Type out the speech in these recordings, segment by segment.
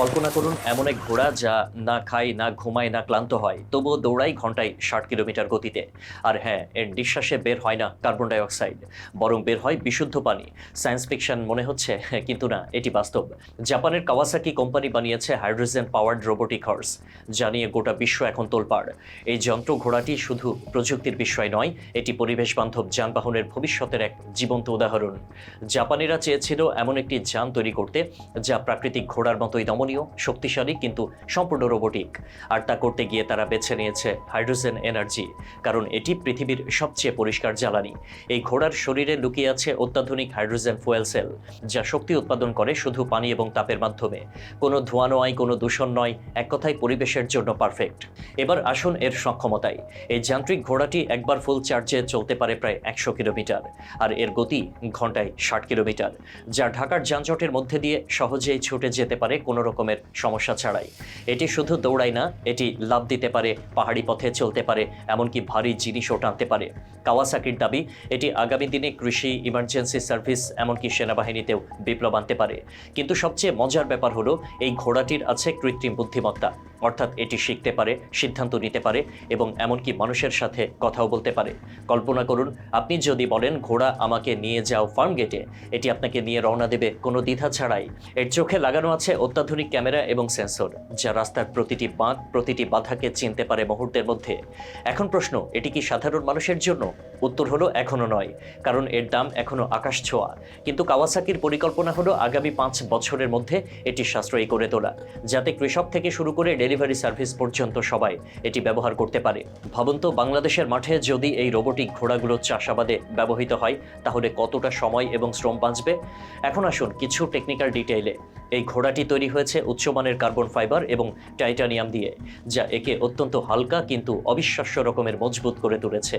কল্পনা করুন, এমন এক ঘোড়া যা না খায়, না ঘুমায়, না ক্লান্ত হয়, তবুও দৌড়াই ঘন্টায় ষাট কিলোমিটার গতিতে। আর হ্যাঁ এর নিঃশ্বাসে বের হয় না কার্বন ডাই অক্সাইড বরং বের হয় বিশুদ্ধ পানি। সায়েন্স ফিকশন মনে হচ্ছে, কিন্তু না, এটি বাস্তব। জাপানের কাওয়াসাকি কোম্পানি বানিয়েছে হাইড্রোজেন পাওয়ার্ড রোবোটিক হর্স, যা নিয়ে গোটা বিশ্ব এখন তোলপাড়। এই যন্ত্র ঘোড়াটি শুধু প্রযুক্তির বিষয় নয়, এটি পরিবেশ বান্ধব যানবাহনের ভবিষ্যতের এক জীবন্ত উদাহরণ। জাপানিরা চেয়েছিল এমন একটি যান তৈরি করতে, যা প্রাকৃতিক ঘোড়ার মতোই দমনীয় শক্তিশালী কিন্তু সম্পূর্ণ রোবোটিক আর তা করতে গিয়ে তারা বেছে নিয়েছে হাইড্রোজেন এনার্জি কারণ এটি পৃথিবীর সবচেয়ে পরিষ্কার জ্বালানি। এই ঘোড়ার শরীরে লুকিয়ে আছে অত্যাধুনিক হাইড্রোজেন ফুয়েল সেল যা শক্তি উৎপাদন করে শুধু পানি এবং তাপের মাধ্যমে। কোনো ধোঁয়া নয়, কোনো দূষণ নয়, এক কথায় পরিবেশের জন্য পারফেক্ট এবার আসুন এর সক্ষমতায়। এই যান্ত্রিক ঘোড়াটি একবার ফুল চার্জে চলতে পারে প্রায় একশো কিলোমিটার, আর এর গতি ঘন্টায় ষাট কিলোমিটার, যা ঢাকার যানজটের মধ্যে দিয়ে সহজেই ছুটে যেতে পারে কোনো রকমের সমস্যা ছাড়াই। এটি শুধু দৌড়ায় না, এটি লাভ দিতে পারে, পাহাড়ি পথে চলতে পারে, এমনকি ভারী জিনিসও টানতে পারে। কাওয়াসাকির দাবি, এটি আগামী দিনে কৃষি ইমার্জেন্সি সার্ভিস এমনকি সেনাবাহিনীতেও বিপ্লব আনতে পারে। কিন্তু সবচেয়ে মজার ব্যাপার হলো, এই ঘোড়াটির আছে কৃত্রিম বুদ্ধিমত্তা। অর্থাৎ এটি শিখতে পারে, সিদ্ধান্ত নিতে পারে এবং এমনকি মানুষের সাথে কথাও বলতে পারে। কল্পনা করুন, আপনি যদি বলেন, ঘোড়া আমাকে নিয়ে যাও ফার্ম গেটে, এটি আপনাকে নিয়ে রওনা দেবে কোনো দ্বিধা ছাড়াই। এর চোখে লাগানো আছে অত্যাধুনিক ক্যামেরা এবং সেন্সর, যা রাস্তার প্রতিটি বাঁক, প্রতিটি বাধাকে চিনতে পারে মুহূর্তের মধ্যে। এখন প্রশ্ন, এটি কি সাধারণ মানুষের জন্য? উত্তর হলো, এখনও নয়, কারণ এর দাম এখনও আকাশ ছোঁয়া। কিন্তু কাওয়াসাকির পরিকল্পনা হলো, আগামী পাঁচ বছরের মধ্যে এটি সাশ্রয়ী করে তোলা, যাতে কৃষক থেকে শুরু করে ডেলিভারি সার্ভিস পর্যন্ত সবাই এটি ব্যবহার করতে পারে। ভাবুন তো, বাংলাদেশের মাঠে যদি এই রোবোটিক ঘোড়াগুলো চাষাবাদে ব্যবহৃত হয়, তাহলে কতটা সময় এবং শ্রম বাঁচবে? এখন আসুন কিছু টেকনিক্যাল ডিটেইলে এই ঘোড়াটি তৈরি হয়েছে উচ্চমানের কার্বন ফাইবার এবং টাইটানিয়াম দিয়ে, যা একে অত্যন্ত হালকা কিন্তু অবিশ্বাস্য রকমের মজবুত করে তুলেছে।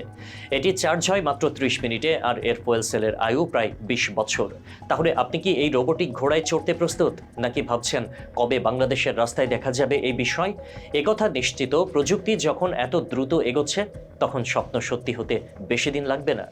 এটি চার্জ হয় মাত্র ত্রিশ মিনিটে আর এর ফুয়েল সেলের আয়ু প্রায় বিশ বছর। তাহলে আপনি কি এই রোবোটিক ঘোড়ায় চড়তে প্রস্তুত, নাকি ভাবছেন কবে বাংলাদেশের রাস্তায় দেখা যাবে এই বিষয়? একথা নিশ্চিত প্রযুক্তি যখন এত দ্রুত এগোচ্ছে, তখন স্বপ্ন সত্যি হতে বেশি দিন লাগবে না।